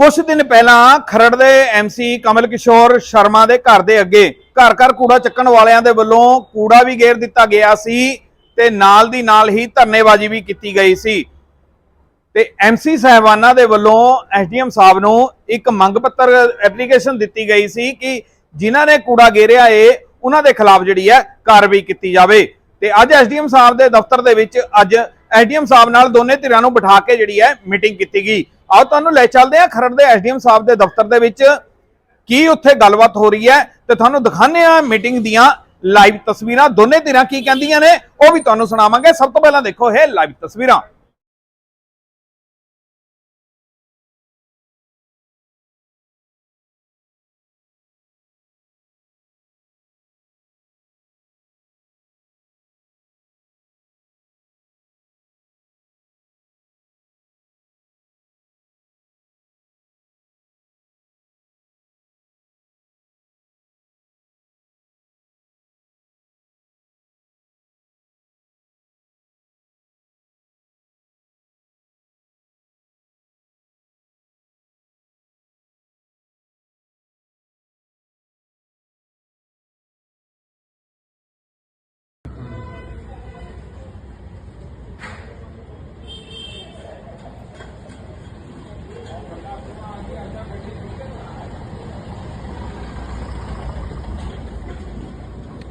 ਕੁਝ ਦਿਨ ਪਹਿਲਾਂ ਖਰੜ ਦੇ ਐਮਸੀ ਕਮਲ ਕਿਸ਼ੋਰ ਸ਼ਰਮਾ ਦੇ ਘਰ ਦੇ ਅੱਗੇ ਘਰ ਘਰ ਕੂੜਾ ਚੱਕਣ ਵਾਲਿਆਂ ਦੇ ਵੱਲੋਂ ਕੂੜਾ ਵੀ ਗੇਰ ਦਿੱਤਾ ਗਿਆ ਸੀ ਤੇ ਨਾਲ ਦੀ ਨਾਲ ਹੀ ਧਰਨੇਬਾਜ਼ੀ ਵੀ ਕੀਤੀ ਗਈ ਸੀ। ਤੇ ਐਮਸੀ ਸਹਿਬਾਨਾਂ ਦੇ ਵੱਲੋਂ ਐਸਡੀਐਮ ਸਾਹਿਬ ਨੂੰ ਇੱਕ ਮੰਗ ਪੱਤਰ ਐਪਲੀਕੇਸ਼ਨ ਦਿੱਤੀ ਗਈ ਸੀ ਕਿ ਜਿਨ੍ਹਾਂ ਨੇ ਕੂੜਾ ਗੇਰਿਆ ਏ, ਉਹਨਾਂ ਦੇ ਖਿਲਾਫ ਜਿਹੜੀ ਹੈ ਕਾਰਵਾਈ ਕੀਤੀ ਜਾਵੇ। ਤੇ ਅੱਜ ਐਸਡੀਐਮ ਸਾਹਿਬ ਦੇ ਦਫ਼ਤਰ ਦੇ ਵਿੱਚ ਅੱਜ ਐਸਡੀਐਮ ਸਾਹਿਬ ਨਾਲ ਦੋਨੇ ਧਿਰਾਂ ਨੂੰ ਬਿਠਾ ਕੇ ਜਿਹੜੀ ਹੈ ਮੀਟਿੰਗ ਕੀਤੀ ਗਈ। ਆਓ ਤੁਹਾਨੂੰ ਲੈ ਚੱਲਦੇ ਹਾਂ ਖਰੜ ਦੇ ਐਸਡੀਐਮ ਸਾਹਿਬ ਦੇ ਦਫ਼ਤਰ ਦੇ ਵਿੱਚ। ਕੀ ਉੱਥੇ ਗੱਲਬਾਤ ਹੋ ਰਹੀ ਹੈ? ਤੇ ਤੁਹਾਨੂੰ ਦਿਖਾਣੇ ਆ ਮੀਟਿੰਗ ਦੀਆਂ ਲਾਈਵ ਤਸਵੀਰਾਂ। ਦੋਨੇ ਧਿਰਾਂ ਕੀ ਕਹਿੰਦੀਆਂ ਨੇ, ਉਹ ਵੀ ਤੁਹਾਨੂੰ ਸੁਣਾਵਾਂਗੇ। ਸਭ ਤੋਂ ਪਹਿਲਾਂ ਦੇਖੋ ਇਹ ਲਾਈਵ ਤਸਵੀਰਾਂ।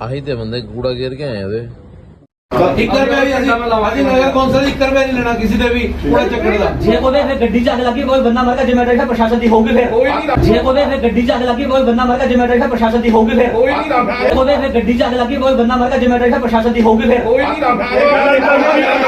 ਆਹੀ ਤੇ ਬੰਦੇ ਕੂੜਾ ਗੇਰ ਕੇ ਆਏ ਉਹਦੇ। ਇੱਕ ਰੁਪਿਆ ਵੀ ਅਸੀਂ ਅਸੀਂ ਨਗਰ ਕੌਂਸਲ ਇੱਕ ਰੁਪਿਆ ਨਹੀਂ ਲੈਣਾ ਕਿਸੇ ਦੇ ਵੀ ਕੂੜਾ ਚੱਕਣ ਦਾ। ਜੇ ਉਹਦੇ ਫਿਰ ਗੱਡੀ 'ਚ ਅੱਗ ਲੱਗੀ ਕੋਈ ਬੰਦਾ ਮਰ ਗਿਆ ਜ਼ਿੰਮੇਵਾਰੀ ਪ੍ਰਸ਼ਾਸਨ ਦੀ ਹੋਊਗੀ ਫਿਰ। ਕੋਈ ਨਹੀਂ ਜੇ ਉਹਦੇ ਫਿਰ ਗੱਡੀ 'ਚ ਅੱਗ ਲੱਗੀ ਕੋਈ ਬੰਦਾ ਮਰ ਗਿਆ ਜ਼ਿੰਮੇਵਾਰੀ ਪ੍ਰਸ਼ਾਸਨ ਦੀ ਹੋਊਗੀ ਫਿਰ। ਕੋਈ ਨਹੀਂ ਰੱਖਦਾ ਜੇ ਉਹਦੇ ਫਿਰ ਗੱਡੀ 'ਚ ਅੱਗ ਲੱਗੀ ਕੋਈ ਬੰਦਾ ਮਰ ਗਿਆ ਜ਼ਿੰਮੇਵਾਰੀ ਪ੍ਰਸ਼ਾਸਨ ਦੀ ਹੋਊਗੀ ਫਿਰ। ਕੋਈ ਨਹੀਂ ਰੱਖਦਾ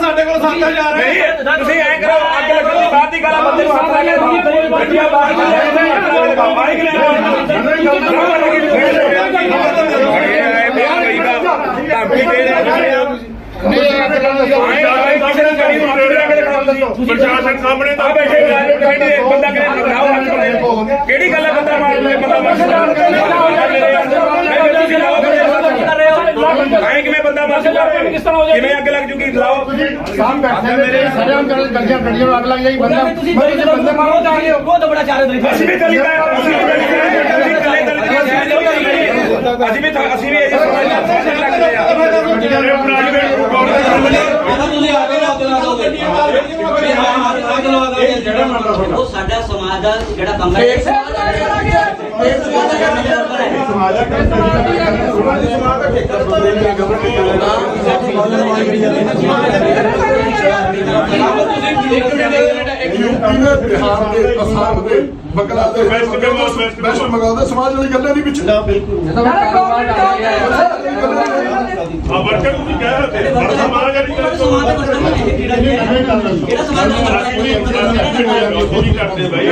ਸਾਡੇ ਕੋਲ 7000 ਹੈ ਤੁਸੀਂ ਐਂ ਕਰੋ ਅੱਗ ਲੱਗਣ ਦੀ ਬਾਅਦ ਦੀ ਗੱਲ ਆ, ਬੰਦੇ ਨੂੰ ਹੱਥ ਲਾ ਕੇ ਗੱਡੀਆਂ ਬਾਹਰ ਪ੍ਰਸ਼ਾਸਨ ਸਾਹਮਣੇ ਤਾਂ ਬੈਠੇ ਕਹਿੰਦੇ ਬੰਦਾ ਕਿਹਨੇ ਲਗਾਓ ਹੱਥ ਬੰਦੇ ਕਿਹੜੀ ਗੱਲ ਹੈ ਬੰਦਾ ਮਾਰ ਲੈ ਬੰਦਾ ਮਾਰ ਐਂ ਕਿਵੇਂ ਬੰਦਾ ਮਾਰ ਸਕਦਾ ਅੱਗ ਲੱਗ ਜੂਗੀ ਲਾਓ ਸਾਹਮ ਬੈਠੇ ਮੇਰੇ ਸਰਿਆਮ ਕਰਨ ਗੱਡੀਆਂ ਗੱਡੀਆਂ ਨੂੰ ਅੱਗ ਲੱਗ ਜਾਈ ਬੰਦਾ ਤੁਸੀਂ ਬੜੀ ਜਦੋਂ ਬੰਦੇ ਮਾਰੋ ਤਾਂ ਆਗੇ ਉਹ ਤਾਂ ਬੜਾ ਚਾਰੇ ਅਸੀਂ ਵੀ ਅਸੀਂ ਵੀ ਹੈ ਅਸੀਂ ਦਲਿਤ ਹਾਂ, ਅਸੀਂ ਵੀ ਦਲਿਤ ਹਾਂ। ਅਸੀਂ ਵੀ ਥਾ- ਅਸੀਂ ਵੀ ਇਹ ਸਮਾਜ ਦਾ ਸੈਸ਼ਨ ਲੱਗਦੇ ਆ ਉਹ ਸਾਡਾ ਸਮਾਜ ਦਾ ਜਿਹੜਾ ਕੰਮ ਹੈ ਬਿਹਾਰ ਦੇ ਅਸਾਮ ਦੇ ਬੰਗਲਾਦੇਸ਼ ਵੈਸਟ ਬੰਗਾਲ, ਵੈਸਟ ਬੰਗਾਲ ਦੇ ਸਮਾਜ ਵਾਲੀ ਗੱਲਾਂ ਨਹੀਂ ਵਿੱਚ ਨਾ ਬਿਲਕੁਲ ਆ ਵਰਕਰ ਨੂੰ ਵੀ ਕਹਿ ਰਹੇ ਤੇ ਸਮਾਜ ਦਾ ਬੰਦਾ ਹੈ ਕਿਹੜਾ ਸਮਾਜ ਕਰਦੇ ਭਾਈ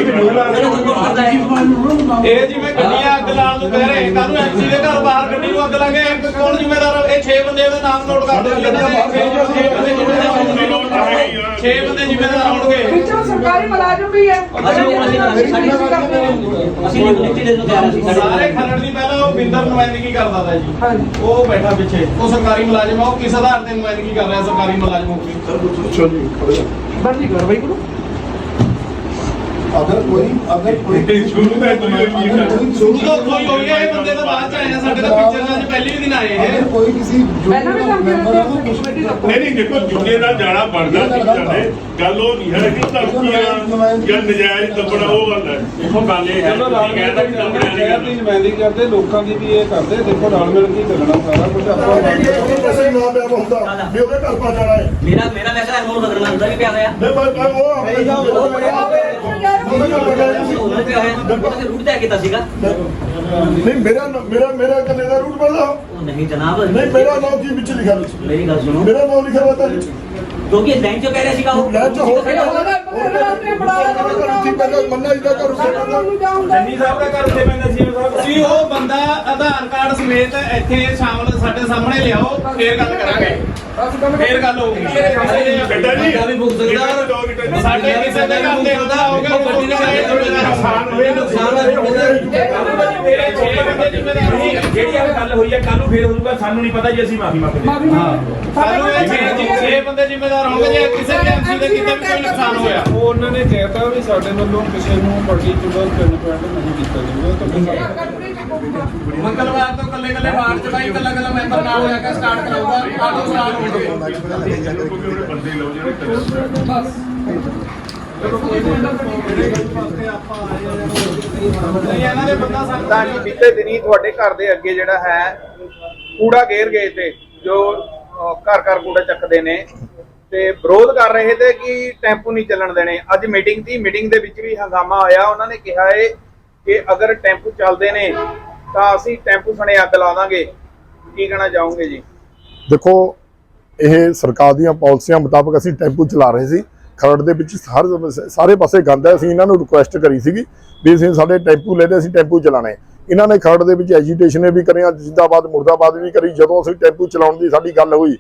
ਇਹ ਜਿਵੇਂ ਗੱਡੀਆਂ ਅੱਗ ਲਾਉਣ ਨੂੰ ਕਹਿ ਰਹੇ ਕਾਹਨੂੰ ਐਮਸੀ ਦੇ ਘਰ ਬਾਹਰ ਗੱਡੀ ਨੂੰ ਅੱਗ ਲੱਗੇ ਕੌਣ ਜ਼ਿੰਮੇਦਾਰ ਇਹ 6 ਬੰਦੇ ਦੇ ਨਾਮ ਨੋਟ ਕਰ ਦਿਓ ਗੱਡੀਆਂ 6 ਬੰਦੇ ਜ਼ਿੰਮੇਦਾਰ 6 ਬੰਦੇ ਜ਼ਿੰਮੇਦਾਰ ਹੋਣਗੇ। ਵਿੱਚੋਂ ਸਰਕਾਰੀ ਮੁਲਾਜ਼ਮ ਵੀ ਹੈ। ਅਸੀਂ ਨਹੀਂ ਲਿਖਤੀ ਦੇ ਨੂੰ ਤਿਆਰ ਸੀ ਸਾਰੇ ਖਰੜ ਦੀ ਪਹਿਲਾਂ ਉਹ ਬਿੰਦਰ ਨੁਮਾਇੰਦਗੀ ਕਰਦਾ ਤਾ ਜੀ। ਉਹ ਬੈਠਾ ਪਿੱਛੇ। ਉਹ ਸਰਕਾਰੀ ਮੁਲਾਜ਼ਮ ਆ ਉਹ ਕਿਸ ਆਧਾਰ ਤੇ ਨੁਮਾਇੰਦਗੀ ਕਰ ਰਿਹਾ ਸਰਕਾਰੀ ਮੁਲਾਜ਼ਮ ਹੋ ਕੇ? ਚਲੋ ਖੜੇ ਬੰਦੀ ਕਾਰਵਾਈ ਕਰੋ ਅਗਰ ਕੋਈ ਅਗਰ ਕੋਈ ਸ਼ੁਰੂ ਤੋਂ ਹੈ। ਸ਼ੁਰੂ ਤੋਂ ਕੋਈ ਹੋਈ ਹੈ ਇਹ ਬੰਦੇ ਤਾਂ ਬਾਅਦ ਚ ਆਏ ਆ ਸਾਡੇ ਤਾਂ ਪਿਕਚਰਾਂ 'ਚ ਪਹਿਲੀ ਵੀ ਦਿਨ ਆਏ ਇਹ ਅਗਰ ਕੋਈ ਕਿਸੇ ਪਹਿਲਾਂ ਵੀ ਕੰਮ ਕਰਦੇ ਕਮੇਟੀ ਦਾ ਨਹੀਂ ਨਹੀਂ ਦੇਖੋ ਜੁਗੇ ਦਾ ਜਾਣਾ ਬਣਦਾ ਸੀ ਸਾਡੇ ਗੱਲ ਉਹ ਨਹੀਂ ਹੈ ਕਿ ਧਮਕੀਆਂ ਜਾਂ ਨਜਾਇਜ਼ ਦੱਬਣਾ ਉਹ ਗੱਲ ਹੈ। ਦੇਖੋ ਗੱਲ ਇਹ ਹੈ ਤੁਸੀਂ ਕਹਿੰਦਾ ਕਿ ਦੱਬਣਾ ਨਹੀਂ ਕਰਨਾ। ਨੁਮਾਇੰਦਗੀ ਕਰਦੇ ਲੋਕਾਂ ਦੀ ਵੀ ਇਹ ਕਰਦੇ ਦੇਖੋ ਨਾਲ ਮਿਲ ਕੇ ਚੱਲਣਾ ਸਾਰਾ ਕੁਝ ਆਪਾਂ ਕਿਸੇ ਨਾ ਪਿਆ ਹੁੰਦਾ ਵੀ ਉਹਦੇ ਘਰ ਪਾ ਜਾਣਾ ਹੈ। ਮੇਰਾ ਮੇਰਾ ਫੈਸਲਾ ਮੋਰ ਬਦਲਣਾ ਹੁੰਦਾ ਵੀ ਪਿਆ ਹੋਇਆ? ਨਹੀਂ ਮੈਂ ਉਹ ਆਪਣੇ ਰੂਟ ਤੈਅ ਕੀਤਾ ਸੀਗਾ ਨਹੀਂ ਮੇਰਾ ਮੇਰਾ ਮੇਰਾ ਕੱਲੇ ਦਾ ਰੂਟ ਬਦਲਾ ਉਹ ਨਹੀਂ ਜਨਾਬ ਨਹੀਂ ਮੇਰਾ ਨਾਮ ਕੀ ਵਿੱਚ ਲਿਖਿਆ ਵਿੱਚ ਮੇਰੀ ਗੱਲ ਸੁਣੋ। ਮੇਰਾ ਨਾਮ ਲਿਖਿਆ ਹੋਇਆ ਤਾਂ ਕਿਉਂਕਿ ਲਾਈਨ ਚੋਂ ਕਹਿ ਰਿਹਾ ਸੀਗਾ ਉਹ। ਲੈ ਚ ਹੋ ਗਿਆ ਜਾਊਂਗਾ ਜੰਨੀ ਸਾਹਿਬ ਦਾ ਘਰ ਉੱਥੇ ਪੈਂਦਾ ਸੀ ਜੀ ਉਹ ਬੰਦਾ ਆਧਾਰ ਕਾਰਡ ਸਮੇਤ ਇੱਥੇ ਸ਼ਾਮਲ ਸਾਡੇ ਸਾਹਮਣੇ ਲਿਆਓ ਫੇਰ ਗੱਲ ਕਰਾਂਗੇ। ਫੇਰ ਗੱਲ ਹੋਊਗੀ। ਬੇਟਾ ਜੀ ਸਾਡੇ ਕਿਸੇ ਦੇ ਘਰ ਦੇ ਹੁੰਦਾ ਹੋਊਗਾ ਗੱਡੀ ਦੇ ਨੁਕਸਾਨ ਹੋਏ ਨੁਕਸਾਨ ਤੇਰੇ 6 ਬੰਦੇ ਜ਼ਿੰਮੇਦਾਰ ਨਹੀਂ ਜਿਹੜੀ ਇਹ ਗੱਲ ਹੋਈ ਹੈ ਕੱਲ ਨੂੰ ਫੇਰ ਹੋਊਗਾ ਸਾਨੂੰ ਨਹੀਂ ਪਤਾ ਜੀ ਅਸੀਂ ਮਾਫੀ ਮੰਗਦੇ ਹਾਂ। ਮਾਫੀ ਮੰਗ ਸਾਨੂੰ ਇਹ 6 ਬੰਦੇ ਜ਼ਿੰਮੇਦਾਰ ਹੋਣਗੇ ਜੇ ਕਿਸੇ ਵੀ ਐਮਸੀ ਦੇ ਕਿਤੇ ਵੀ ਕੋਈ ਨੁਕਸਾਨ ਹੋਇਆ। ਉਹ ਉਹਨਾਂ ਨੇ ਕਹਿਤਾ ਵੀ ਸਾਡੇ ਵੱਲੋਂ ਕਿਸੇ ਨੂੰ ਪਰਟੀਕੂਲਰ ਪਿੰਡ ਪਿੰਡ ਨਹੀਂ ਕੀਤਾ ਜਾਊਗਾ ਤਾਂ ਮੰਗਲਵਾਰ ਤੋਂ ਕੱਲੇ ਕੱਲੇ ਵਾਰਡ ਚ ਬਾਈ ਕੱਲਾ ਕੱਲਾ ਮੈਂਬਰ ਨਾਲ ਹੋ ਕੇ ਸਟਾਰਟ ਕਰਾਊਗਾ ਆਟੋ ਸਟਾਰਟ ਹੋਣਗੇ ਬੰਦੇ ਲਓ ਜਿਹੜੇ ਕਰੇ ਨਹੀਂ ਇਹਨਾਂ ਦੇ ਬੰਦਾ ਸਾਨੂੰ ਤਾਂ ਜੀ ਬੀਤੇ ਦਿਨੀ ਤੁਹਾਡੇ ਘਰ ਦੇ ਅੱਗੇ ਜਿਹੜਾ ਹੈ ਕੂੜਾ ਗੇਰ ਗਏ ਤੇ ਜੋ ਘਰ ਘਰ ਕੂੜਾ ਚੱਕਦੇ ਨੇ ਤੇ ਵਿਰੋਧ ਕਰ ਰਹੇ ਤੇ ਕਿ ਟੈਂਪੂ ਨਹੀਂ ਚੱਲਣ ਦੇਣੇ। ਅੱਜ ਮੀਟਿੰਗ ਸੀ ਮੀਟਿੰਗ ਦੇ ਵਿੱਚ ਵੀ ਹੰਗਾਮਾ ਹੋਇਆ ਉਹਨਾਂ ਨੇ ਕਿਹਾ ਹੈ ਕਿ ਅਗਰ ਟੈਂਪੂ ਚੱਲਦੇ ਨੇ, ਤਾਂ ਅਸੀਂ ਟੈਂਪੂ ਸਣੇ ਅੱਗ ਲਾ ਦਾਂਗੇ। ਕੀ ਕਹਿਣਾ ਚਾਹੋਗੇ ਜੀ? ਦੇਖੋ, ਇਹ ਸਰਕਾਰ ਦੀਆਂ ਪਾਲਿਸੀਆਂ ਮੁਤਾਬਕ ਅਸੀਂ ਟੈਂਪੂ ਚਲਾ ਰਹੇ ਸੀ। ਖਰੜ ਦੇ ਵਿੱਚ ਹਰ ਸਾਰੇ ਪਾਸੇ ਗੰਦ ਹੈ। ਅਸੀਂ ਇਹਨਾਂ ਨੂੰ ਰਿਕੁਐਸਟ ਕਰੀ ਸੀਗੀ ਵੀ ਅਸੀਂ ਸਾਡੇ ਟੈਂਪੂ ਲੈਦੇ ਅਸੀਂ ਟੈਂਪੂ ਚਲਾਣੇ ਇਹਨਾਂ ਨੇ ਖਰੜ ਦੇ ਵਿੱਚ ਐਜੀਟੇਸ਼ਨ ਵੀ ਕਰਿਆ, ਜਿੰਦਾਬਾਦ, ਮੁਰਦਾਬਾਦ ਵੀ ਕਰੀ। ਜਦੋਂ ਅਸੀਂ ਟੈਂਪੂ ਚਲਾਉਣ ਦੀ ਸਾਡੀ ਗੱਲ ਹੋਈ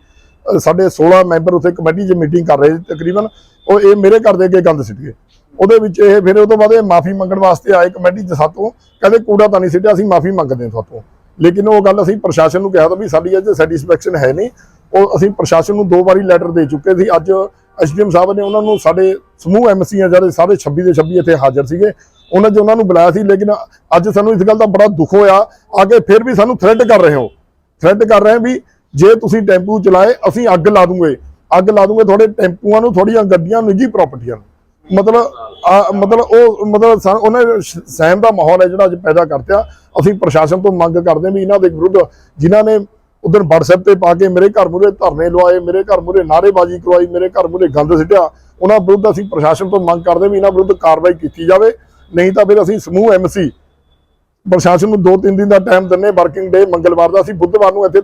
ਸਾਡੇ 16 ਮੈਂਬਰ ਉੱਥੇ ਕਮੇਟੀ 'ਚ ਮੀਟਿੰਗ ਕਰ ਰਹੇ ਤਕਰੀਬਨ ਉਹ ਇਹ ਮੇਰੇ ਘਰ ਦੇ ਅੱਗੇ ਗੰਦ ਸਿੱਟ ਗਏ। ਉਹਦੇ ਵਿੱਚ ਇਹ ਫਿਰ ਉਹ ਤੋਂ ਬਾਅਦ ਇਹ ਮਾਫੀ ਮੰਗਣ ਵਾਸਤੇ ਆਏ ਕਮੇਟੀ 'ਚ ਸਾਤੋਂ, ਕਹਿੰਦੇ ਕੂੜਾ ਤਾਂ ਨਹੀਂ ਸਿੱਟਿਆ, ਅਸੀਂ ਮਾਫੀ ਮੰਗਦੇ ਹਾਂ ਸਾਤੋਂ। ਲੇਕਿਨ ਉਹ ਗੱਲ ਅਸੀਂ ਪ੍ਰਸ਼ਾਸਨ ਨੂੰ ਕਿਹਾ ਤਾਂ ਵੀ ਸਾਡੀ ਇਹ ਸੈਟੀਸਫੈਕਸ਼ਨ ਹੈ ਨਹੀਂ। ਉਹ ਅਸੀਂ ਪ੍ਰਸ਼ਾਸਨ ਨੂੰ ਦੋ ਵਾਰੀ ਲੈਟਰ ਦੇ ਚੁੱਕੇ ਸੀ। ਅੱਜ ਐਸਡੀਐਮ ਸਾਹਿਬ ਨੇ ਉਹਨਾਂ ਨੂੰ ਸਾਡੇ ਸਮੂਹ ਐਮਸੀ ਆ ਜਿਹੜੇ ਸਾਰੇ 26 ਦੇ 26 ਇੱਥੇ ਹਾਜ਼ਰ ਸੀਗੇ, ਉਹਨਾਂ 'ਚ ਉਹਨਾਂ ਨੂੰ ਬੁਲਾਇਆ ਸੀ। ਲੇਕਿਨ ਅੱਜ ਸਾਨੂੰ ਇਸ ਗੱਲ ਦਾ ਬੜਾ ਦੁੱਖ ਹੋਇਆ। ਆਗੇ ਫਿਰ ਵੀ ਸਾਨੂੰ ਥ੍ਰੈਟ ਕਰ ਰਹੇ ਹੋ। ਥ੍ਰੈਟ ਕਰ ਰਹੇ ਵੀ ਜੇ ਤੁਸੀਂ ਟੈਂਪੂ ਚਲਾਏ, ਅਸੀਂ ਅੱਗ ਲਾ ਦੂੰਗੇ। ਅੱਗ ਲਾ ਦੂੰਗੇ, ਤੁਹਾਡੇ ਟੈਂਪੂਆਂ ਨੂੰ ਥੋੜੀਆਂ ਗੱਡੀਆਂ ਨਿੱਜੀ ਪ੍ਰਾਪਰਟੀਆਂ ਨੂੰ ਮਤਲਬ ਮਤਲਬ ਉਹ, ਮਤਲਬ ਸਾ- ਉਹਨੇ ਸਹਿਮ ਦਾ ਮਾਹੌਲ ਹੈ ਜਿਹੜਾ ਅੱਜ ਪੈਦਾ ਕਰਤਿਆ। ਅਸੀਂ ਪ੍ਰਸ਼ਾਸਨ ਤੋਂ ਮੰਗ ਕਰਦੇ ਵੀ ਇਹਨਾਂ ਦੇ ਵਿਰੁੱਧ ਜਿਨ੍ਹਾਂ ਨੇ ਉਦੋਂ WhatsApp ਤੇ ਪਾ ਕੇ ਮੇਰੇ ਘਰ ਮੂਹਰੇ ਧਰਨੇ ਲਵਾਏ, ਮੇਰੇ ਘਰ ਮੂਹਰੇ ਨਾਅਰੇਬਾਜ਼ੀ ਕਰਵਾਈ, ਮੇਰੇ ਘਰ ਮੂਹਰੇ ਗੰਦ ਸਿੱਟਿਆ, ਉਹਨਾਂ ਵਿਰੁੱਧ ਅਸੀਂ ਪ੍ਰਸ਼ਾਸਨ ਤੋਂ ਮੰਗ ਕਰਦੇ ਹਾਂ ਵੀ ਇਹਨਾਂ ਵਿਰੁੱਧ ਕਾਰਵਾਈ ਕੀਤੀ ਜਾਵੇ। ਨਹੀਂ ਤਾਂ ਫਿਰ ਅਸੀਂ ਸਮੂਹ ਐਮਸੀ ਪ੍ਰਸ਼ਾਸਨ ਨੂੰ 2-3 ਦਿਨ ਦਾ ਟਾਈਮ ਦਿੰਨੇ ਵਰਕਿੰਗ ਡੇ ਮੰਗਲਵਾਰ ਦਾ ਅਸੀਂ ਬੁੱਧਵਾਰ ਨੂੰ ਇੱਥੇ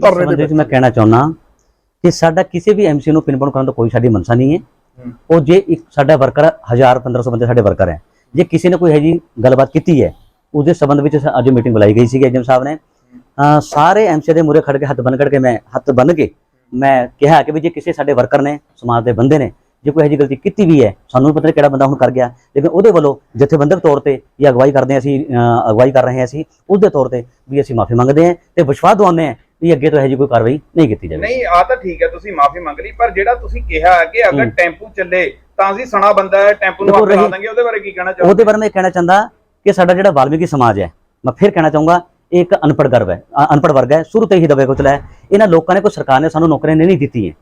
ਧਰਨੇ ਦੇ ਵਿੱਚ। ਮੈਂ ਕਹਿਣਾ ਚਾਹੁੰਦਾ ਕਿ ਸਾਡਾ ਕਿਸੇ ਵੀ ਐਮਸੀ ਨੂੰ ਪਿੰਨ ਕਰਨ ਦਾ ਕੋਈ ਸਾਡੀ ਮਨਸਾ ਨਹੀਂ ਹੈ। ਉਹ ਜੇ ਇੱਕ ਸਾਡਾ ਵਰਕਰ 1000 1500 ਬੰਦੇ ਸਾਡੇ ਵਰਕਰ ਹੈ। ਜੇ ਕਿਸੇ ਨੇ ਕੋਈ ਹੈ ਜੀ ਗੱਲਬਾਤ ਕੀਤੀ ਹੈ ਉਹਦੇ ਸੰਬੰਧ ਵਿੱਚ ਅੱਜ ਮੀਟਿੰਗ ਬੁਲਾਈ ਗਈ ਸੀ ਐਜਮ ਸਾਹਿਬ ਨੇ। ਸਾਰੇ ਐਮਸੀ ਦੇ ਮੂਹਰੇ ਖੜ ਕੇ ਹੱਥ ਬੰਨ ਕੇ ਮੈਂ ਹੱਥ ਬੰਨ ਕੇ ਮੈਂ ਕਿਹਾ ਕਿ ਵੀ ਜੇ ਕਿਸੇ ਸਾਡੇ ਵਰਕਰ ਨੇ ਸਮਾਜ ਦੇ ਬੰਦੇ ਨੇ ਜੇ ਕੋਈ ਇਹੋ ਜਿਹੀ ਗਲਤੀ ਕੀਤੀ ਵੀ ਹੈ ਸਾਨੂੰ ਪਤਾ ਨਹੀਂ ਕਿਹੜਾ ਬੰਦਾ ਹੁਣ ਕਰ ਗਿਆ। ਲੇਕਿਨ ਉਹਦੇ ਵੱਲੋਂ ਜਥੇਬੰਦਕ ਤੌਰ ਤੇ ਜਾਂ ਅਗਵਾਈ ਕਰਦੇ ਅਸੀਂ ਅਗਵਾਈ ਕਰ ਰਹੇ ਹਾਂ ਅਸੀਂ ਉਸ ਦੇ ਤੌਰ ਤੇ ਵੀ ਅਸੀਂ ਮਾਫੀ ਮੰਗਦੇ ਹਾਂ ਤੇ ਵਿਸ਼ਵਾਸ ਦਵਾਉਂਦੇ ਹਾਂ ਵੀ ਅੱਗੇ ਤੋਂ ਇਹੋ ਜਿਹੀ ਕੋਈ ਕਾਰਵਾਈ ਨਹੀਂ ਕੀਤੀ ਜਾਵੇ ਨਹੀਂ ਆ ਤਾਂ ਠੀਕ ਹੈ ਤੁਸੀਂ ਮਾਫੀ ਮੰਗ ਲਈ ਪਰ ਜਿਹੜਾ ਤੁਸੀਂ ਕਿਹਾ ਹੈ ਕਿ ਅਗਰ। ਟੈਂਪੂ ਚੱਲੇ ਤਾਂ ਅਸੀਂ ਸਣਾ ਬੰਦਾ ਹੈ ਟੈਂਪੂ ਨੂੰ ਅੱਗ ਲਾ ਦਾਂਗੇ ਉਹਦੇ ਬਾਰੇ ਕੀ ਕਹਿਣਾ ਉਹਦੇ ਚਾਹੋਗੇ ਬਾਰੇ ਮੈਂ ਕਹਿਣਾ ਚਾਹੁੰਦਾ ਕਿ ਸਾਡਾ ਜਿਹੜਾ ਵਾਲਮੀਕੀ ਸਮਾਜ ਹੈ ਮੈਂ ਫਿਰ ਕਹਿਣਾ ਚਾਹੂੰਗਾ ਇੱਕ ਅਨਪੜ੍ਹ ਗਰਬ ਹੈ ਅਨਪੜ੍ਹ ਵਰਗ ਹੈ ਸ਼ੁਰੂ ਤੋਂ ਹੀ ਦਬੇ ਕੁਚਲਾ ਹੈ। ਇਹਨਾਂ ਲੋਕਾਂ ਨੇ ਕੋਈ ਸਰਕਾਰ ਨੇ ਸਾਨੂੰ ਨੌਕਰੀਆਂ ਨਹੀਂ ਦਿੱਤੀਆਂ।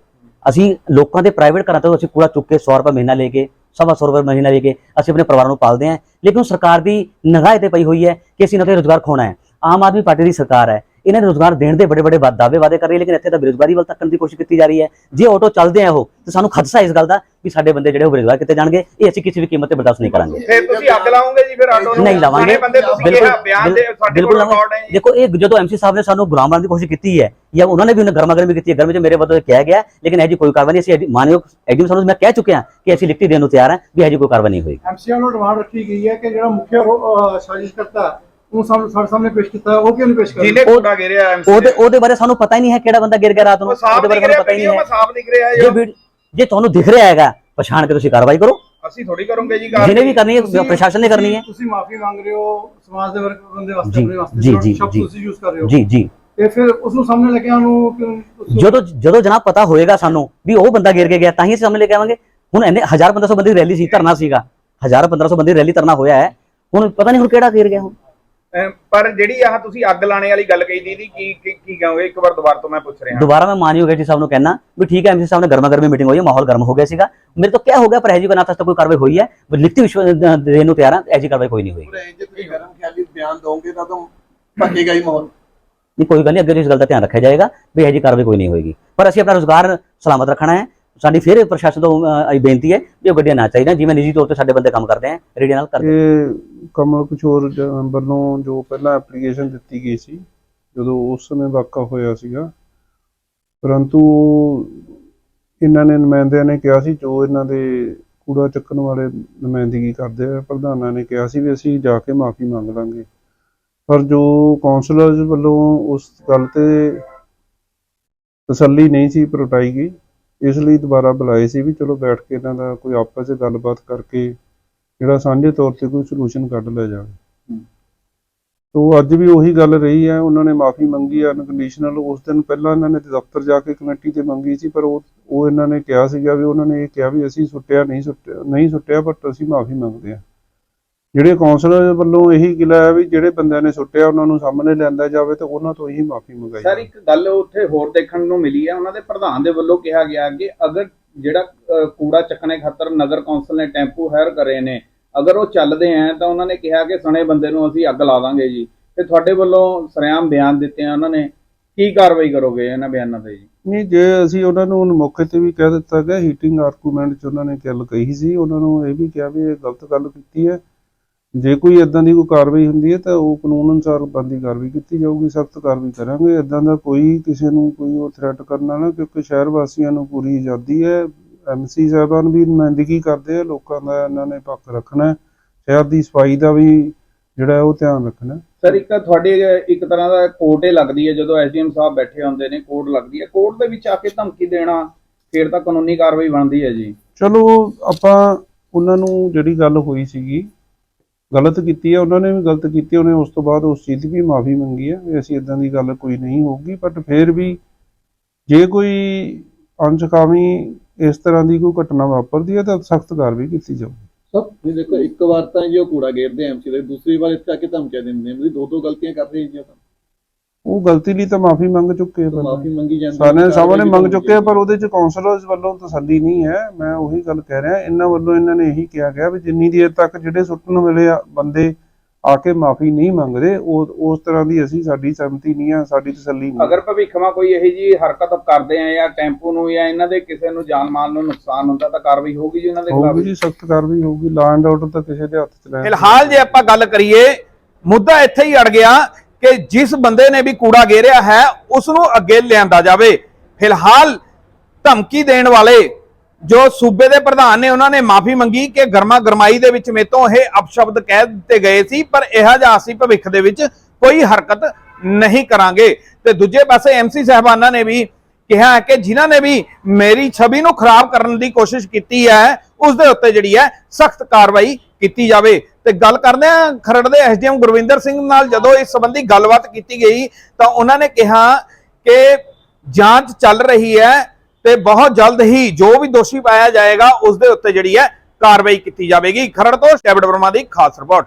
ਅਸੀਂ ਲੋਕਾਂ ਦੇ ਪ੍ਰਾਈਵੇਟ ਘਰਾਂ ਤੋਂ ਅਸੀਂ ਕੂੜਾ ਚੁੱਕ ਕੇ 100 ਰੁਪਏ ਮਹੀਨਾ ਲੈ ਕੇ, ਸਵਾ ਸੌ ਰੁਪਏ ਮਹੀਨਾ ਲੈ ਕੇ ਅਸੀਂ ਆਪਣੇ ਪਰਿਵਾਰਾਂ ਨੂੰ ਪਾਲਦੇ ਹਾਂ। ਲੇਕਿਨ ਸਰਕਾਰ ਦੀ ਨਗਾਹ ਤੇ ਪਈ ਹੋਈ ਹੈ ਕਿ ਅਸੀਂ ਇਹਨਾਂ ਤੇ ਰੋਜ਼ਗਾਰ ਖੋਣਾ ਹੈ। ਆਮ ਆਦਮੀ ਪਾਰਟੀ ਦੀ ਸਰਕਾਰ ਹੈ। ਇਹਨਾਂ ਨੇ ਰੋਜ਼ਗਾਰ ਦੇਣ ਦੇ ਬੜੇ ਬੜੇ ਦਾਅਵੇ ਵਾਅਦੇ ਕਰ ਰਹੀ ਲੇਕਿਨ ਇੱਥੇ ਤਾਂ ਬੇਰੁਜ਼ਗਾਰੀ ਵੱਲ ਤੱਕਣ ਦੀ ਕੋਸ਼ਿਸ਼ ਕੀਤੀ ਜਾ ਰਹੀ ਹੈ। ਜੇ ਆਟੋ ਚੱਲਦੇ ਆ ਉਹ ਤੇ ਸਾਨੂੰ ਖਦਸ਼ਾ ਇਸ ਗੱਲ ਦਾ ਵੀ ਸਾਡੇ ਬੰਦੇ ਜਿਹੜੇ ਉਹ ਬੇਰੁਜ਼ਗਾਰ ਕਿਤੇ ਜਾਣਗੇ ਇਹ ਅਸੀਂ ਕਿਸੇ ਵੀ ਕੀਮਤ ਤੇ ਬਰਦਾਸ਼ਤ ਨਹੀਂ ਕਰਾਂਗੇ। ਫਿਰ ਤੁਸੀਂ ਅੱਗ ਲਾਓਗੇ ਜੀ ਫਿਰ ਆਟੋ ਨੂੰ? ਨਹੀਂ ਲਾਵਾਂਗੇ। ਸਾਰੇ ਬੰਦੇ ਤੁਸੀਂ ਕਿਹਾ ਬਿਆਨ ਦੇ ਸਾਡੇ ਬਿਲਕੁਲ ਕੋਲ। ਰਿਕਾਰਡ ਹੈ। ਦੇਖੋ ਇਹ ਜਦੋਂ ਐਮਸੀ ਸਾਹਿਬ ਨੇ ਸਾਨੂੰ ਗੁਲਾਮ ਬਣਾਉਣ ਦੀ ਕੋਸ਼ਿਸ਼ ਕੀਤੀ ਹੈ ਜਾਂ ਉਹਨਾਂ ਨੇ ਵੀ ਉਹਨੇ ਗਰਮਾ ਗਰਮੀ ਕੀਤੀ ਹੈ ਗਰਮੀ ਚ ਮੇਰੇ ਵੱਲੋਂ ਕਿਹਾ ਗਿਆ ਲੇਕਿਨ ਇਹ ਜੀ ਕੋਈ ਕਾਰਵਾਈ ਨਹੀਂ ਅਸੀਂ ਮਾਨਯੋਗ ਐਡੀਐਮ ਸਾਹਿਬ ਨੂੰ ਮੈਂ ਕਹਿ ਚੁੱਕਿਆ ਕਿ ਅਸੀਂ ਲਿਖਤੀ ਦੇਣ ਨੂੰ ਤਿਆਰ ਹਾਂ ਵੀ ਇਹ ਜੀ ਕੋਈ ਕਾਰਵਾਈ ਨਹੀਂ ਹੋਏਗੀ। ਐਮਸੀਆਂ ਨੂੰ ਡਿਮਾਂਡ ਰੱਖੀ ਗਈ ਹੈ ਕਿ ਜਿਹੜਾ ਮੁੱਖ ਸਾਜ਼ਿਸ਼ ਕਰਤਾ। ਉਹ ਸਾਹਮਣੇ ਸਾਡੇ ਸਾਹਮਣੇ ਪੇਸ਼ ਕੀਤਾ ਉਹ ਕਿਉਂ ਨਹੀਂ ਪੇਸ਼ ਕਰ ਜਿਹਨੇ ਕੂੜਾ ਗਿਰਿਆ ਐਮਸੀ ਉਹਦੇ ਉਹਦੇ ਬਾਰੇ ਸਾਨੂੰ ਪਤਾ ਹੀ ਨਹੀਂ ਹੈ ਕਿਹੜਾ ਬੰਦਾ ਗਿਰ ਗਿਆ ਰਾਤ ਨੂੰ। ਉਹਦੇ ਬਾਰੇ ਸਾਨੂੰ ਪਤਾ ਹੀ ਨਹੀਂ ਹੈ। ਸਾਫ਼ ਦਿਖ ਰਿਹਾ ਹੈ। ਜੇ ਤੁਹਾਨੂੰ ਦਿਖ ਰਿਹਾ ਹੈਗਾ ਪਛਾਣ ਕੇ ਤੁਸੀਂ ਕਾਰਵਾਈ ਕਰੋ। ਅਸੀਂ ਥੋੜੀ ਕਰੋਗੇ ਜੀ ਜਿਹਨੇ ਵੀ ਕਰਨੀ ਹੈ ਪ੍ਰਸ਼ਾਸਨ ਨੇ ਕਰਨੀ ਹੈ। ਤੁਸੀਂ ਮਾਫੀ ਮੰਗ ਰਹੇ ਹੋ ਸਮਾਜ ਦੇ ਵਰਗ ਬੰਦੇ ਵਾਸਤੇ ਆਪਣੇ ਵਾਸਤੇ ਜੀ, ਜੋ। ਤੁਸੀਂ ਯੂਜ਼ ਕਰ ਰਹੇ ਹੋ। ਜੀ ਜੀ। ਤੇ ਫਿਰ ਉਸ ਨੂੰ ਸਾਹਮਣੇ ਲੈ ਕੇ ਤੁਸੀਂ- ਜਦੋਂ ਜਦੋਂ ਜਨਾਬ ਪਤਾ ਹੋਏਗਾ ਸਾਨੂੰ ਵੀ ਉਹ ਬੰਦਾ ਗਿਰ ਕੇ ਗਿਆ ਤਾਂ ਹੀ ਅਸੀਂ ਸਾਹਮਣੇ ਲੈ ਕੇ ਆਵਾਂਗੇ। ਹੁਣ ਇਹਨੇ 1000 1500 ਬੰਦੇ ਦੀ ਰੈਲੀ ਸੀ ਧਰਨਾ ਸੀਗਾ। 1000 1500 ਬੰਦੇ ਦੀ ਰੈਲੀ ਧਰਨਾ ਹੋਇਆ ਹੈ। ਹੁਣ ਪਤਾ ਨਹੀਂ ਹੁਣ ਕਿਹੜਾ ਗਿਰ ਗਿਆ ਹੁਣ। ਪਰ ਜਿਹੜੀ ਆਹ ਤੁਸੀਂ ਅੱਗ ਲਾਣੇ ਵਾਲੀ ਗੱਲ ਕਹੀ ਦੀ ਦੀ ਕੀ ਕੀ ਕੀ ਕਹੋਗੇ? ਇੱਕ ਵਾਰ ਦੁਬਾਰਾ ਤੋਂ ਮੈਂ ਪੁੱਛ ਰਿਹਾ। ਦੁਬਾਰਾ ਮੈਂ ਮਾਨਯੋਗ ਐਮਸੀ ਸਾਹਿਬ ਨੂੰ ਕਹਿਣਾ ਵੀ ਠੀਕ ਹੈ ਐਮਸੀ ਸਾਹਿਬ ਨੇ ਗਰਮਾ ਗਰਮੀ ਮੀਟਿੰਗ ਹੋਈ ਹੈ ਮਾਹੌਲ ਗਰਮ ਹੋ ਗਿਆ ਸੀਗਾ। ਮੇਰੇ ਤੋਂ ਕਿਆ ਹੋ ਗਿਆ ਪਰ ਐਜੀ ਬਣਾ ਤੱਕ ਕੋਈ ਕਾਰਵਾਈ ਹੋਈ ਹੈ? ਵੀ ਲਿਖਤੀ ਵਿਸ਼ਵਾਸ ਦੇਣ ਨੂੰ ਤਿਆਰ ਹਾਂ ਐਜੀ ਕਾਰਵਾਈ ਕੋਈ ਨਹੀਂ ਹੋਈ। ਜੇ ਤੁਸੀਂ ਗਰਮ ਖਿਆਲੀ ਬਿਆਨ ਦੋਗੇ ਤਾਂ ਤਾਂ ਭੱਜੇਗਾ ਹੀ ਮਾਹੌਲ। ਨਹੀਂ ਕੋਈ ਗੱਲ ਨਹੀਂ ਅੱਗੇ ਤੋਂ ਇਸ ਗੱਲ ਦਾ ਧਿਆਨ ਰੱਖਿਆ ਜਾਏਗਾ ਵੀ ਐਜੀ ਕਾਰਵਾਈ ਕੋਈ ਨਹੀਂ ਹੋਏਗੀ। ਪਰ ਅਸੀਂ ਆਪਣਾ ਰੋਜ਼ਗਾਰ ਸਲਾਮਤ ਰੱਖਣਾ ਹੈ ਸਾਡੀ ਫਿਰ ਪ੍ਰਸ਼ਾਸਨ ਤੋਂ ਇਹ ਬੇਨਤੀ ਹੈ ਵੀ ਉਹ ਗੱਡੀਆਂ ਨਾ ਚਾਹੀਦੀਆਂ, ਜਿਵੇਂ ਨਿੱਜੀ ਤੌਰ ਤੇ ਸਾਡੇ ਬੰਦੇ ਕੰਮ ਕਰਦੇ ਆ ਰੇਡੀਓ ਨਾਲ ਕਰਦੇ ਇਹ ਕਮਲ ਕਿਸ਼ੋਰ ਜ- ਵੱਲੋਂ ਜੋ ਪਹਿਲਾਂ ਐਪਲੀਕੇਸ਼ਨ ਦਿੱਤੀ ਗਈ ਸੀ, ਜਦੋਂ ਉਸ ਸਮੇਂ ਵਾਕਾ ਹੋਇਆ ਸੀਗਾ, ਪਰੰਤੂ ਇਹਨਾਂ ਨੇ ਨੁਮਾਇੰਦਿਆਂ ਨੇ ਕਿਹਾ ਸੀ, ਜੋ ਇਹਨਾਂ ਦੇ ਕੂੜਾ ਚੱਕਣ ਵਾਲੇ ਨੁਮਾਇੰਦਗੀ ਕਰਦੇ ਆ, ਪ੍ਰਧਾਨਾਂ ਨੇ ਕਿਹਾ ਸੀ ਵੀ ਅਸੀਂ ਜਾ ਕੇ ਮਾਫੀ ਮੰਗ ਲਾਂਗੇ। ਪਰ ਜੋ ਕਾਉਂਸਲਰਸ ਵੱਲੋਂ ਉਸ ਗੱਲ ਤੇ ਤਸੱਲੀ ਨਹੀਂ ਸੀ ਪ੍ਰਗਟਾਈ ਗਈ ਇਸ ਲਈ ਦੁਬਾਰਾ ਬੁਲਾਏ ਸੀ ਵੀ ਚਲੋ ਬੈਠ ਕੇ ਇਹਨਾਂ ਦਾ ਕੋਈ ਆਪਸ ਵਿੱਚ ਗੱਲਬਾਤ ਕਰਕੇ ਜਿਹੜਾ ਸਾਂਝੇ ਤੌਰ ਤੇ ਕੋਈ ਸੋਲੂਸ਼ਨ ਕੱਢ ਲਿਆ ਜਾਵੇ। ਤੋ ਅੱਜ ਵੀ ਉਹੀ ਗੱਲ ਰਹੀ ਹੈ ਉਹਨਾਂ ਨੇ ਮਾਫੀ ਮੰਗੀ ਹੈ ਅਨਕੰਡੀਸ਼ਨਲ ਉਸ ਦਿਨ ਪਹਿਲਾਂ ਇਹਨਾਂ ਨੇ ਦਫ਼ਤਰ ਜਾ ਕੇ ਕਮੇਟੀ ਤੇ ਮੰਗੀ ਸੀ ਪਰ ਉਹ ਉਹ ਇਹਨਾਂ ਨੇ ਕਿਹਾ ਸੀਗਾ ਵੀ ਉਹਨਾਂ ਨੇ ਇਹ ਕਿਹਾ ਵੀ ਅਸੀਂ ਸੁੱਟਿਆ ਨਹੀਂ ਸੁੱਟਿਆ ਨਹੀਂ ਸੁੱਟਿਆ ਬਟ ਅਸੀਂ ਮਾਫੀ ਮੰਗਦੇ ਹਾਂ। ਜਿਹੜੇ ਕੌਂਸਲਰ ਵੱਲੋਂ ਇਹੀ ਗਿਲਾ ਹੈ ਵੀ ਜਿਹੜੇ ਬੰਦਿਆਂ ਨੇ ਸੁੱਟਿਆ ਉਹਨਾਂ ਨੂੰ ਸਾਹਮਣੇ ਲਿਆਂਦਾ ਜਾਵੇ ਤੇ ਉਹਨਾਂ ਤੋਂ ਹੀ ਮਾਫੀ ਮੰਗਾਈ ਸਰ ਇੱਕ ਗੱਲ ਉੱਥੇ ਹੋਰ ਦੇਖਣ ਨੂੰ ਮਿਲੀ ਹੈ ਉਹਨਾਂ ਦੇ ਪ੍ਰਧਾਨ ਦੇ ਵੱਲੋਂ ਕਿਹਾ ਗਿਆ ਕਿ ਅਗਰ ਜਿਹੜਾ ਕੂੜਾ ਚੱਕਣੇ ਖਾਤਰ ਨਗਰ ਕੌਂਸਲ ਨੇ ਟੈਂਪੂ ਹਾਇਰ ਕਰੇ ਨੇ ਅਗਰ ਉਹ ਚੱਲਦੇ ਆ ਤਾਂ ਉਹਨਾਂ ਨੇ ਕਿਹਾ ਕਿ ਸਣੇ ਬੰਦੇ ਨੂੰ ਅਸੀਂ ਅੱਗ ਲਾ ਦਾਂਗੇ ਜੀ। ਤੇ ਤੁਹਾਡੇ ਵੱਲੋਂ ਸਰਿਆਮ ਬਿਆਨ ਦਿੱਤੇ ਆ ਉਹਨਾਂ ਨੇ। ਕੀ ਕਾਰਵਾਈ ਕਰੋਗੇ ਇਹਨਾਂ ਬਿਆਨਾਂ ਤੇ ਜੀ? ਨਹੀਂ ਜੇ ਅਸੀਂ ਉਹਨਾਂ ਨੂੰ ਮੌਕੇ ਤੇ ਵੀ ਕਹਿ ਦਿੱਤਾ ਗਿਆ ਹੀਟਿੰਗ ਆਰਗੂਮੈਂਟ ਚ ਉਹਨਾਂ ਨੇ ਗੱਲ ਕਹੀ ਸੀ ਉਹਨਾਂ ਨੂੰ ਇਹ ਵੀ ਕਿਹਾ ਵੀ ਇਹ ਗਲਤ ਗੱਲ ਕੀਤੀ ਹੈ। ਜੇ ਕੋਈ ਇਦਾਂ ਦੀ ਕੋਈ ਕਾਰਵਾਈ ਹੁੰਦੀ ਹੈ ਤਾਂ ਉਹ ਕਾਨੂੰਨ ਅਨੁਸਾਰ ਬੰਦੀ ਕਾਰਵਾਈ ਕੀਤੀ ਜਾਊਗੀ ਸਖਤ ਕਾਰਵਾਈ ਕਰਾਂਗੇ ਇਦਾਂ ਦਾ ਕੋਈ ਕਿਸੇ ਨੂੰ ਕੋਈ ਉਹ ਥ੍ਰੈਟ ਕਰਨਾ ਨਾ ਕਿਉਂਕਿ ਸ਼ਹਿਰ ਵਾਸੀਆਂ ਨੂੰ ਪੂਰੀ ਆਜ਼ਾਦੀ ਹੈ ਐਮਸੀ ਸਾਹਿਬਾਨ ਵੀ ਨੁਮਾਇੰਦਗੀ ਕਰਦੇ ਆ ਲੋਕਾਂ ਦਾ ਇਹਨਾਂ ਨੇ ਪੱਖ ਰੱਖਣਾ ਹੈ। ਸ਼ਹਿਰ ਦੀ ਸਫ਼ਾਈ ਦਾ ਵੀ ਜਿਹੜਾ ਉਹ ਧਿਆਨ ਰੱਖਣਾ। ਸਰ ਇੱਕ ਤਾਂ ਤੁਹਾਡੀ ਇੱਕ ਤਰ੍ਹਾਂ ਦਾ ਕੋਰਟ ਹੀ ਲੱਗਦੀ ਹੈ ਜਦੋਂ ਐਸਡੀਐਮ ਸਾਹਿਬ ਬੈਠੇ ਹੁੰਦੇ ਨੇ ਕੋਰਟ ਲੱਗਦੀ ਹੈ ਕੋਰਟ ਦੇ ਵਿੱਚ ਆ ਕੇ ਧਮਕੀ ਦੇਣਾ ਫਿਰ ਤਾਂ ਕਾਨੂੰਨੀ ਕਾਰਵਾਈ ਬਣਦੀ ਹੈ ਜੀ ਚਲੋ ਆਪਾਂ ਉਹਨਾਂ ਨੂੰ ਜਿਹੜੀ ਗੱਲ ਹੋਈ ਸੀਗੀ ਗਲਤ ਕੀਤੀ ਹੈ, ਉਹਨਾਂ ਨੇ ਵੀ ਗਲਤ ਕੀਤੀ ਉਹਨੇ ਉਸ ਤੋਂ ਬਾਅਦ ਉਸ ਚੀਜ਼ ਦੀ ਵੀ ਮਾਫੀ ਮੰਗੀ ਹੈ ਵੀ ਅਸੀਂ ਇਦਾਂ ਦੀ ਗੱਲ ਕੋਈ ਨਹੀਂ ਹੋਊਗੀ ਬਟ ਫਿਰ ਵੀ ਜੇ ਕੋਈ ਅੰਸ਼ਕਾਮੀ ਇਸ ਤਰ੍ਹਾਂ ਦੀ ਕੋਈ ਘਟਨਾ ਵਾਪਰਦੀ ਹੈ, ਤਾਂ ਸਖਤ ਕਾਰਵਾਈ ਕੀਤੀ ਜਾਊਗੀ। ਸਭ ਜੀ ਦੇਖੋ, ਇੱਕ ਵਾਰ ਤਾਂ ਜੀ ਉਹ ਕੂੜਾ ਗੇਰਦੇ ਐਮਸੀ ਦੇ, ਦੂਸਰੀ ਵਾਰ ਇੱਥੇ ਆ ਕੇ ਧਮਕੀਆਂ ਦਿੰਦੇ ਨੇ ਵੀ ਦੋ ਦੋ ਗਲਤੀਆਂ ਕਰ ਰਹੇ ਜੀ ਉਹ ਉਹ ਗਲਤੀ ਲਈ ਤਾਂ ਮਾਫੀ ਮੰਗ ਚੁੱਕੇ ਆ ਪਹਿਲਾਂ। ਮਾਫੀ ਮੰਗੀ ਜਾਂਦੀ ਸਾਰਿਆਂ ਸਾਹਮਣੇ ਮੰਗ ਚੁੱਕੇ ਆ ਪਰ ਉਹਦੇ ਚ ਕਾਉਂਸਲਰਸ ਵੱਲੋਂ ਤਸੱਲੀ ਨਹੀਂ ਹੈ। ਮੈਂ ਉਹੀ ਗੱਲ ਕਹਿ ਰਿਹਾ ਇਹਨਾਂ ਵੱਲੋਂ ਇਹਨਾਂ ਨੇ ਇਹੀ ਕਿਹਾ ਗਿਆ ਵੀ ਜਿੰਨੀ ਦੇਰ ਤੱਕ ਜਿਹੜੇ ਸੁੱਟਣ ਵੇਲੇ ਆ ਬੰਦੇ ਆ ਕੇ ਮਾਫੀ ਨਹੀਂ ਮੰਗਦੇ ਉਹ ਉਸ ਤਰ੍ਹਾਂ ਦੀ ਅਸੀਂ ਸਾਡੀ ਸਹਿਮਤੀ ਨਹੀਂ ਆ ਸਾਡੀ ਤਸੱਲੀ ਨਹੀਂ ਅਗਰ ਭਵਿੱਖਾਂ ਕੋਈ ਇਹੋ ਜੀ ਹਰਕਤ ਕਰਦੇ ਆ ਜਾਂ ਟੈਂਪੂ ਨੂੰ ਜਾਂ ਇਹਨਾਂ ਦੇ ਕਿਸੇ ਨੂੰ ਜਾਨ ਮਾਲ ਨੂੰ ਨੁਕਸਾਨ ਹੁੰਦਾ ਤਾਂ ਕਾਰਵਾਈ ਹੋਊਗੀ ਜੀ ਇਹਨਾਂ ਦੇ ਖਿਲਾਫ? ਹੋਊਗੀ ਜੀ ਸਖਤ ਕਾਰਵਾਈ ਹੋਊਗੀ। ਲਾ ਐਂਡ ਆਰਡਰ ਤਾਂ ਕਿਸੇ ਦੇ ਹੱਥ ਚ ਲੈ ਫਿਲਹਾਲ ਜੇ ਆਪਾਂ ਗੱਲ ਕਰੀਏ ਮੁੱਦਾ ਇੱਥੇ ਹੀ ਅੜ ਗਿਆ। ਕਿ ਜਿਸ ਬੰਦੇ ਨੇ ਵੀ ਕੂੜਾ ਗੇਰਿਆ ਹੈ ਉਸ ਨੂੰ ਅੱਗੇ ਲਿਆਂਦਾ ਜਾਵੇ। ਫਿਲਹਾਲ ਧਮਕੀ ਦੇਣ ਵਾਲੇ ਜੋ ਸੂਬੇ ਦੇ ਪ੍ਰਧਾਨ ਨੇ, ਉਹਨਾਂ ਨੇ ਮਾਫੀ ਮੰਗੀ ਕਿ ਗਰਮਾ ਗਰਮਾਈ ਦੇ ਵਿੱਚ ਮੇਤੋਂ ਇਹ ਅਪਸ਼ਬਦ ਕਹਿ ਦਿੱਤੇ ਗਏ ਸੀ, ਪਰ ਇਹੋ ਜਿਹਾ ਅਸੀਂ ਭਵਿੱਖ ਦੇ ਵਿੱਚ ਕੋਈ ਹਰਕਤ ਨਹੀਂ ਕਰਾਂਗੇ। ਤੇ ਦੂਜੇ ਪਾਸੇ ਐਮਸੀ ਸਾਹਿਬਾਨਾਂ ਨੇ ਵੀ ਕਿਹਾ ਹੈ ਕਿ ਜਿਨ੍ਹਾਂ ਨੇ ਵੀ ਮੇਰੀ ਛਵੀ ਨੂੰ ਖਰਾਬ ਕਰਨ ਦੀ ਕੋਸ਼ਿਸ਼ ਕੀਤੀ ਹੈ ਉਸ ਦੇ ਉੱਤੇ ਜਿਹੜੀ ਹੈ ਸਖਤ ਕਾਰਵਾਈ ਕੀਤੀ ਜਾਵੇ। ਤੇ ਗੱਲ ਕਰਦੇ ਆ ਖਰੜ ਦੇ ਐਸਡੀਐਮ ਗੁਰਵਿੰਦਰ ਸਿੰਘ ਨਾਲ ਜਦੋਂ ਇਸ ਸੰਬੰਧੀ ਗੱਲਬਾਤ ਕੀਤੀ ਗਈ, ਤਾਂ ਉਹਨਾਂ ਨੇ ਕਿਹਾ ਕਿ ਜਾਂਚ ਚੱਲ ਰਹੀ ਹੈ ਤੇ ਬਹੁਤ ਜਲਦ ਹੀ ਜੋ ਵੀ ਦੋਸ਼ੀ ਪਾਇਆ ਜਾਏਗਾ, ਉਸ ਦੇ ਉੱਤੇ ਜਿਹੜੀ ਹੈ ਕਾਰਵਾਈ ਕੀਤੀ ਜਾਵੇਗੀ। ਖਰੜ ਤੋਂ ਸਟੈਬਡ ਵਰਮਾ ਦੀ ਖਾਸ ਰਿਪੋਰਟ।